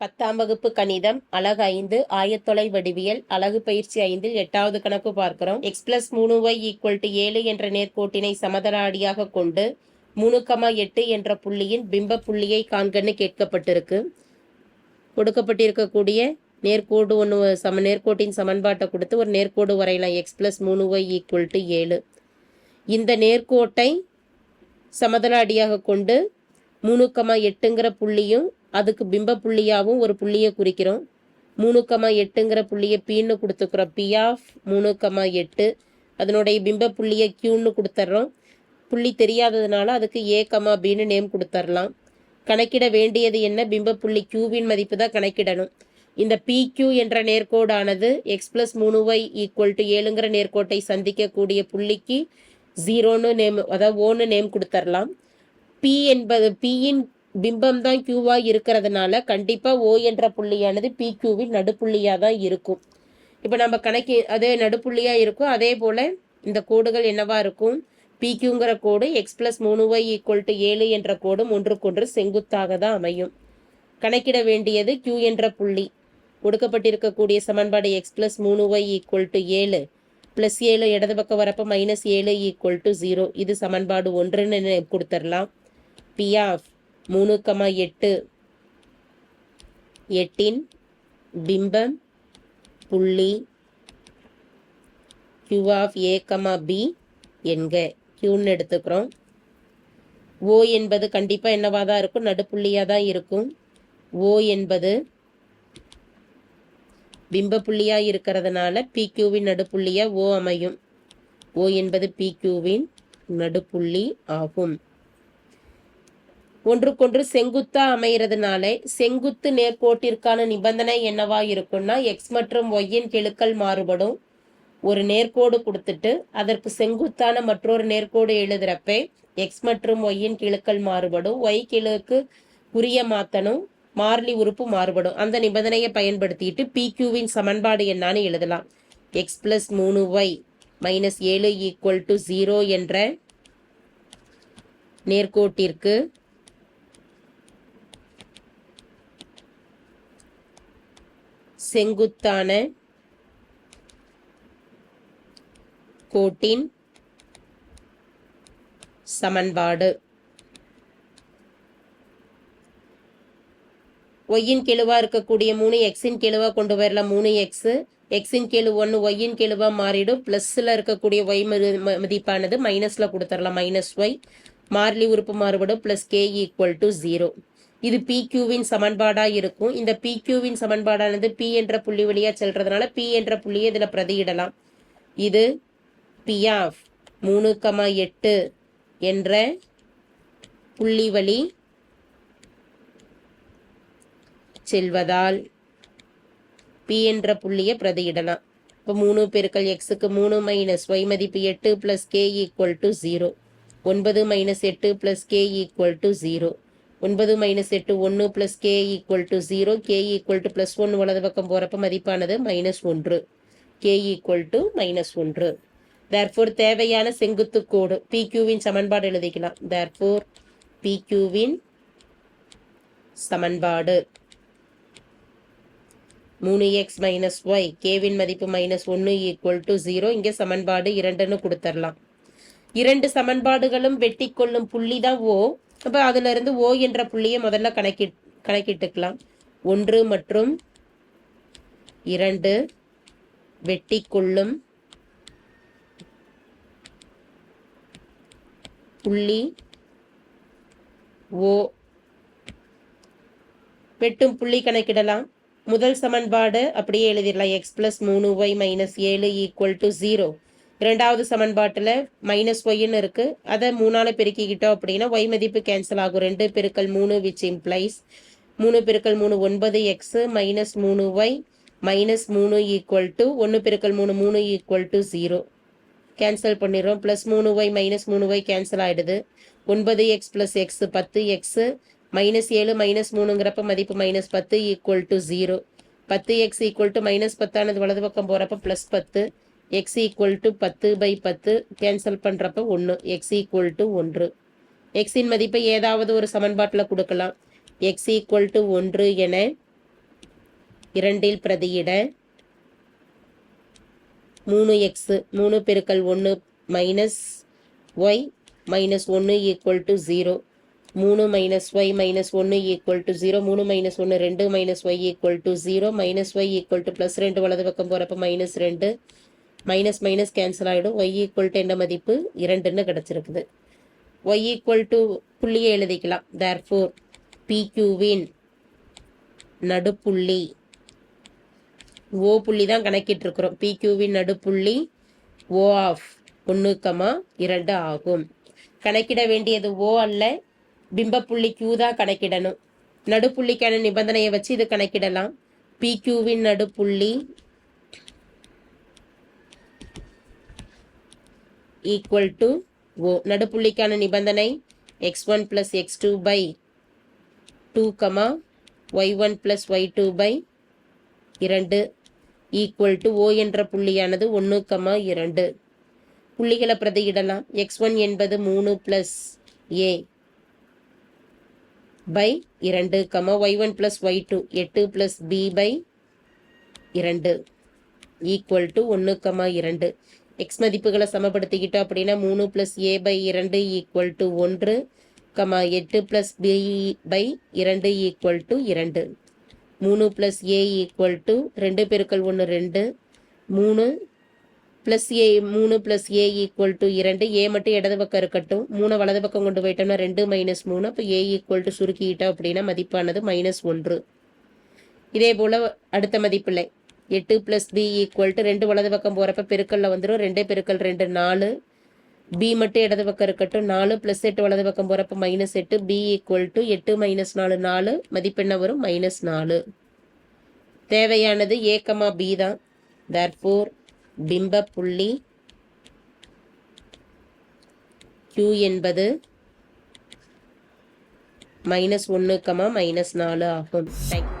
பத்தாம் வகுப்பு கணிதம் அலகு ஐந்து ஆயத்தொலை வடிவியல் அழகு பயிற்சி ஐந்தில் எட்டாவது கணக்கு பார்க்கிறோம். எக்ஸ் பிளஸ் மூணு ஒய் ஈக்குவல் டு ஏழு என்ற நேர்கோட்டினை சமதள அடியாக கொண்டு மூணு கமா எட்டு என்ற புள்ளியின் பிம்ப புள்ளியை காண்கன்னு கேட்கப்பட்டிருக்கு. கொடுக்கப்பட்டிருக்கக்கூடிய நேர்கோடு ஒன்று சம நேர்கோட்டின் சமன்பாட்டை கொடுத்து ஒரு நேர்கோடு வரையலாம். எக்ஸ் பிளஸ் மூணு ஒய் ஈக்குவல் டு ஏழு. இந்த நேர்கோட்டை சமதள அடியாக கொண்டு மூணுக்கமா எட்டுங்கிற புள்ளியும் அதுக்கு பிம்ப புள்ளியாகவும் ஒரு புள்ளியை குறிக்கிறோம். மூணுக்கமா எட்டுங்கிற புள்ளியை பின்னு கொடுத்துக்கிறோம். பி ஆஃப் மூணுக்கமா எட்டு. அதனுடைய பிம்ப புள்ளியை கியூன்னு கொடுத்துட்றோம் புள்ளி தெரியாததுனால அதுக்கு ஏ கமா பின்னு நேம் கொடுத்துர்லாம் கணக்கிட வேண்டியது என்ன? பிம்ப புள்ளி கியூவின் மதிப்பு தான் கணக்கிடணும். இந்த PQ என்ற நேர்கோடானது எக்ஸ் பிளஸ் மூணு ஒய் ஈக்குவல் டு ஏழுங்கிற நேர்கோட்டை சந்திக்கக்கூடிய புள்ளிக்கு ஜீரோன்னு நேம் அதாவது ஓன்னு நேம் கொடுத்துர்லாம் பி என்பது பியின் பிம்பம் தான் கியூவாக இருக்கிறதுனால கண்டிப்பாக ஓ என்ற புள்ளியானது பி கியூவின் நடுப்புள்ளியாக தான் இருக்கும். இப்போ நம்ம கணக்கி அதே நடுப்புள்ளியாக இருக்கும். அதே போல் இந்த கோடுகள் என்னவா இருக்கும்? பிக்யூங்கிற கோடு எக்ஸ் பிளஸ் மூணு ஒய் ஈக்குவல் டு ஏழு என்ற கோடும் ஒன்றுக்கொன்று செங்குத்தாக தான் அமையும். கணக்கிட வேண்டியது கியூ என்ற புள்ளி. கொடுக்கப்பட்டிருக்கக்கூடிய சமன்பாடு எக்ஸ் பிளஸ் மூணு ஒய் ஈக்குவல் டு ஏழு பிளஸ் ஏழு இடது பக்கம் வரப்போ மைனஸ் ஏழு ஈக்குவல் டு ஜீரோ இது சமன்பாடு ஒன்றுன்னு கொடுத்துடலாம் பியாஃப் மூணு கமா எட்டு. எட்டின் பிம்பம் புள்ளி Q of A comma B என்க. கியூன்னு எடுத்துக்கிறோம். ஓ என்பது கண்டிப்பாக என்னவாக தான் இருக்கும்? நடுப்புள்ளியாக தான் இருக்கும். ஓ என்பது பிம்ப புள்ளியாக இருக்கிறதுனால பிக்யூவின் நடுப்புள்ளியாக ஓ அமையும். ஓ என்பது பிக்யூவின் நடுப்புள்ளி ஆகும். ஒன்றுக்கொன்று செங்குத்தா அமைகிறதுனால செங்குத்து நேர்கோட்டிற்கான நிபந்தனை என்னவா இருக்கும்னா எக்ஸ் மற்றும் ஒய்யின் கெழுக்கள் மாறுபடும். ஒரு நேர்கோடு கொடுத்துட்டு அதற்கு செங்குத்தான மற்றொரு நேர்கோடு எழுதுறப்ப எக்ஸ் மற்றும் ஒய்யின் கிழுக்கள் மாறுபடும். ஒய் கிழுக்கு உரிய மாத்தணும் மாறிலி உறுப்பு மாறுபடும். அந்த நிபந்தனையை பயன்படுத்திட்டு பிக்யூவின் சமன்பாடு என்னன்னு எழுதலாம். எக்ஸ் பிளஸ் மூணு ஒய் மைனஸ் ஏழு ஈக்குவல் டு ஜீரோ என்ற நேர்கோட்டிற்கு செங்குத்தான கோட்டின் சமன்பாடு. ஒய்யின் கெழுவா இருக்கக்கூடிய மூணு எக்ஸின் கெழுவா கொண்டு வரலாம் மூணு எக்ஸ் எக்ஸின் கெழு ஒன்று ஒய்யின் கெழுவா மாறிடும். ப்ளஸ்ஸில் இருக்கக்கூடிய ஒய் மதிப்பானது மைனஸில் கொடுத்துடலாம். மைனஸ் ஒய் மாறிலி உறுப்பு மாறுபடும். Plus k equal to zero இது பிக்யூவின் சமன்பாடாக இருக்கும். இந்த பிக்யூவின் சமன்பாடானது பி என்ற புள்ளி வழியாக செல்றதுனால பி என்ற புள்ளியை இதில் பிரதியிடலாம். இது பி ஆஃப் மூணு கமா எட்டு என்ற புள்ளி வழி செல்வதால் பி என்ற புள்ளியை பிரதியிடலாம். இப்போ மூணு பெருக்கள் எக்ஸுக்கு மூணு மைனஸ் ஒய் மதிப்பு எட்டு plus k equal to zero ஒன்பது மைனஸ் எட்டு plus k equal to zero ஒன்பது மைனஸ் எட்டு ஒன்று plus k equal to zero k equal to plus ஒன்று வலது பக்கம் போகிறப்ப மதிப்பானது மைனஸ் ஒன்று. கே ஈக்குவல் டு மைனஸ் ஒன்று. தேர்ஃபோர் தேவையான செங்குத்து கோடு பிக்யூவின் சமன்பாடு எழுதிக்கலாம். தேர்ஃபோர் பிக்யூவின் சமன்பாடு. மூணு எக்ஸ் மைனஸ் ஒய் கேவின் மதிப்பு மைனஸ் ஒன்று ஈக்குவல் டு ஜீரோ இங்கே சமன்பாடு இரண்டுன்னு கொடுத்துடலாம் இரண்டு சமன்பாடுகளும் வெட்டி கொள்ளும் புள்ளி தான் ஓ. அப்போ அதுல இருந்து ஓ என்ற புள்ளியை முதல்ல கணக்கிட் கணக்கிட்டுக்கலாம். ஒன்று மற்றும் இரண்டு வெட்டி கொள்ளும் புள்ளி ஓ. வெட்டும் புள்ளி கணக்கிடலாம். முதல் சமன்பாடு அப்படியே எழுதிடலாம். எக்ஸ் பிளஸ் மூணு ஒய் மைனஸ் ஏழு ஈக்குவல் டு ஜீரோ இரண்டாவது சமன்பாட்டில் மைனஸ் ஒய்ன்னு இருக்குது அதை மூணால பெருக்கிக்கிட்டோம் அப்படின்னா ஒய் மதிப்பு கேன்சல் ஆகும். ரெண்டு பெருக்கல் மூணு விச் இம்ப்ளைஸ் மூணு பெருக்கல் மூணு ஒன்பது எக்ஸு மைனஸ் மூணு ஒய் மைனஸ் மூணு ஈக்குவல் டு ஒன்று பெருக்கல் மூணு மூணு ஈக்குவல் டு ஜீரோ கேன்சல் பண்ணிடுறோம். ப்ளஸ் மூணு ஒய் மைனஸ் மூணு ஒய் கேன்சல் ஆகிடுது ஒன்பது எக்ஸ் ப்ளஸ் எக்ஸ் பத்து எக்ஸு மைனஸ் ஏழு மைனஸ் மூணுங்கிறப்ப மதிப்பு மைனஸ் பத்து ஈக்குவல் டு ஜீரோ பத்து எக்ஸ் ஈக்குவல் டு மைனஸ் பத்தானது வலது பக்கம் போகிறப்ப ப்ளஸ் பத்து. எக்ஸ் ஈக்குவல் டு பத்து பை பத்து கேன்சல் பண்ணுறப்ப ஒன்று எக்ஸ் ஈக்குவல் டு ஒன்று. எக்ஸின் மதிப்பை ஏதாவது ஒரு சமன்பாட்டில் கொடுக்கலாம். எக்ஸ் ஈக்குவல் டு ஒன்று என இரண்டில் பிரதியிட மூணு எக்ஸு மூணு பெருக்கல் ஒன்று மைனஸ் ஒய் மைனஸ் ஒன்று ஈக்குவல் டு ஜீரோ மூணு மைனஸ் ஒய் மைனஸ் ஒன்று ஈக்குவல் டு ஜீரோ மூணு மைனஸ் ஒன்று ரெண்டு minus y equal to zero minus y equal to plus ரெண்டு வலது பக்கம் போகிறப்ப மைனஸ் ரெண்டு. மைனஸ் மைனஸ் கேன்சல் ஆகிடும் ஒய் ஈக்குவல் டு என்ன மதிப்பு? இரண்டுன்னு கிடச்சிருக்குது. ஒய் ஈக்குவல் டு புள்ளியை எழுதிக்கலாம். தேர் ஃபோர் பிக்யூவின் நடுப்புள்ளி. ஓ புள்ளி தான் கணக்கிட்டு பிக்யூவின் நடுப்புள்ளி ஓ ஆஃப் ஒன்று கமா இரண்டு ஆகும். கணக்கிட வேண்டியது ஓ அல்ல. பிம்பப்புள்ளி கியூ தான் கணக்கிடணும். நடுப்புள்ளிக்கான நிபந்தனையை வச்சு இது கணக்கிடலாம். பிக்யூவின் நடுப்புள்ளி ஈக்குவல் டு ஓ நடுப்புள்ளிக்கான நிபந்தனை x one plus x two by two comma y one plus y two by இரண்டு ஈக்குவல் டு ஓ என்ற புள்ளியானது ஒன்று கமா இரண்டு. புள்ளிகளை பிரதியிடலாம். எக்ஸ் ஒன் என்பது மூணு பிளஸ் ஏ பை இரண்டு comma y one plus y two எட்டு பிளஸ் பி பை இரண்டு ஈக்குவல் டு ஒன்று கமா இரண்டு. எக்ஸ் மதிப்புகளை சமப்படுத்திக்கிட்டோம் அப்படின்னா மூணு ப்ளஸ் ஏ பை இரண்டு ஈக்குவல் டு ஒன்று கமா எட்டு ப்ளஸ் பி பை இரண்டு ஈக்குவல் டு இரண்டு. மூணு ப்ளஸ் ஏ ஈக்குவல் டு ரெண்டு பெருக்கள் ஒன்று ரெண்டு. மூணு ப்ளஸ் ஏ மூணு ப்ளஸ் ஏ ஈக்குவல் டு இரண்டு. ஏ மட்டும் இடது பக்கம் இருக்கட்டும். மூணு வலது பக்கம் கொண்டு போயிட்டோம்னா ரெண்டு மைனஸ் மூணு. அப்போ ஏ ஈக்குவல் டு சுருக்கிட்டோம் அப்படின்னா மதிப்பானது மைனஸ் ஒன்று. இதே போல் அடுத்த மதிப்பில்லை எட்டு ப்ளஸ் பி ஈக்குவல் டு ரெண்டு வலது பக்கம் போகிறப்ப பெருக்கல்ல வந்துடும் ரெண்டே பெருக்கல் ரெண்டு நாலு. பி மட்டும் இடது பக்கம் இருக்கட்டும். நாலு ப்ளஸ் எட்டு வலது பக்கம் போகிறப்ப மைனஸ் எட்டு. பி ஈக்குவல் டு எட்டு மைனஸ் நாலு நாலு. மதிப்பெண்ண வரும் மைனஸ் நாலு. தேவையானது ஏக்கமா பி தான். தர்பூர் பிம்ப புள்ளி கியூ என்பது மைனஸ் ஒன்று கமா மைனஸ் நாலு ஆகும். தேங்க்